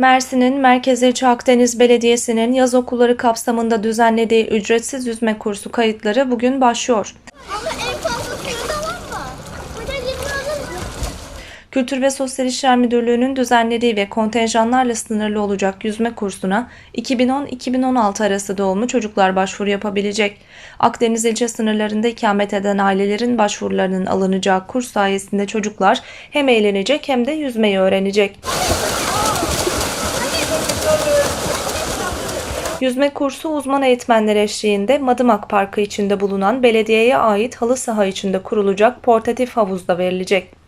Mersin'in Merkez İlçe Akdeniz Belediyesi'nin yaz okulları kapsamında düzenlediği ücretsiz yüzme kursu kayıtları bugün başlıyor. Ama en fazla suyunda var mı? Burada yüzme alır mı? Kültür ve Sosyal İşler Müdürlüğü'nün düzenlediği ve kontenjanlarla sınırlı olacak yüzme kursuna 2010-2016 arası doğumlu çocuklar başvuru yapabilecek. Akdeniz ilçe sınırlarında ikamet eden ailelerin başvurularının alınacağı kurs sayesinde çocuklar hem eğlenecek hem de yüzmeyi öğrenecek. Yüzme kursu uzman eğitmenler eşliğinde Madımak Parkı içinde bulunan belediyeye ait halı saha içinde kurulacak portatif havuzda verilecek.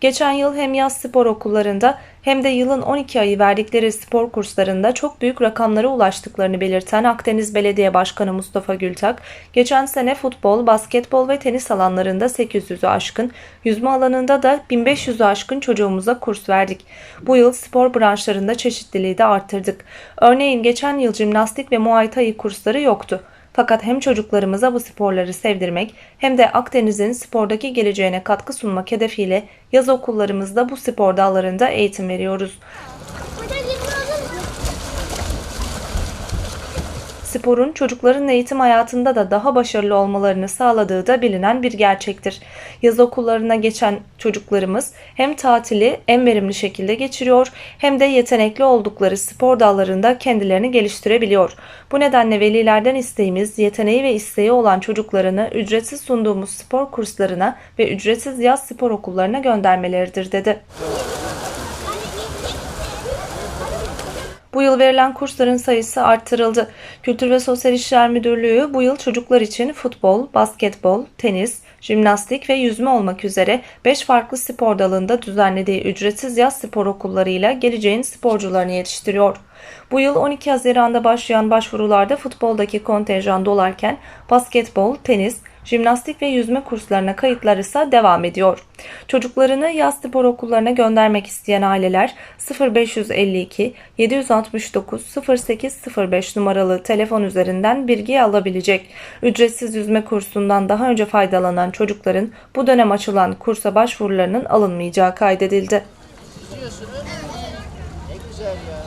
Geçen yıl hem yaz spor okullarında hem de yılın 12 ayı verdikleri spor kurslarında çok büyük rakamlara ulaştıklarını belirten Akdeniz Belediye Başkanı Mustafa Gültak, geçen sene futbol, basketbol ve tenis alanlarında 800'ü aşkın, yüzme alanında da 1500'ü aşkın çocuğumuza kurs verdik. Bu yıl spor branşlarında çeşitliliği de arttırdık. Örneğin geçen yıl jimnastik ve muay kursları yoktu. Fakat hem çocuklarımıza bu sporları sevdirmek hem de Akdeniz'in spordaki geleceğine katkı sunmak hedefiyle yaz okullarımızda bu spor dallarında eğitim veriyoruz. Sporun çocukların eğitim hayatında da daha başarılı olmalarını sağladığı da bilinen bir gerçektir. Yaz okullarına geçen çocuklarımız hem tatili en verimli şekilde geçiriyor hem de yetenekli oldukları spor dallarında kendilerini geliştirebiliyor. Bu nedenle velilerden isteğimiz yeteneği ve isteği olan çocuklarını ücretsiz sunduğumuz spor kurslarına ve ücretsiz yaz spor okullarına göndermeleridir dedi. Bu yıl verilen kursların sayısı arttırıldı. Kültür ve Sosyal İşler Müdürlüğü bu yıl çocuklar için futbol, basketbol, tenis, jimnastik ve yüzme olmak üzere 5 farklı spor dalında düzenlediği ücretsiz yaz spor okullarıyla geleceğin sporcularını yetiştiriyor. Bu yıl 12 Haziran'da başlayan başvurularda futboldaki kontenjan dolarken basketbol, tenis, jimnastik ve yüzme kurslarına kayıtlar ise devam ediyor. Çocuklarını yaz spor okullarına göndermek isteyen aileler 0552 769 0805 numaralı telefon üzerinden bilgi alabilecek. Ücretsiz yüzme kursundan daha önce faydalanan çocukların bu dönem açılan kursa başvurularının alınmayacağı kaydedildi. Yüzüyorsunuz. Ne güzel ya.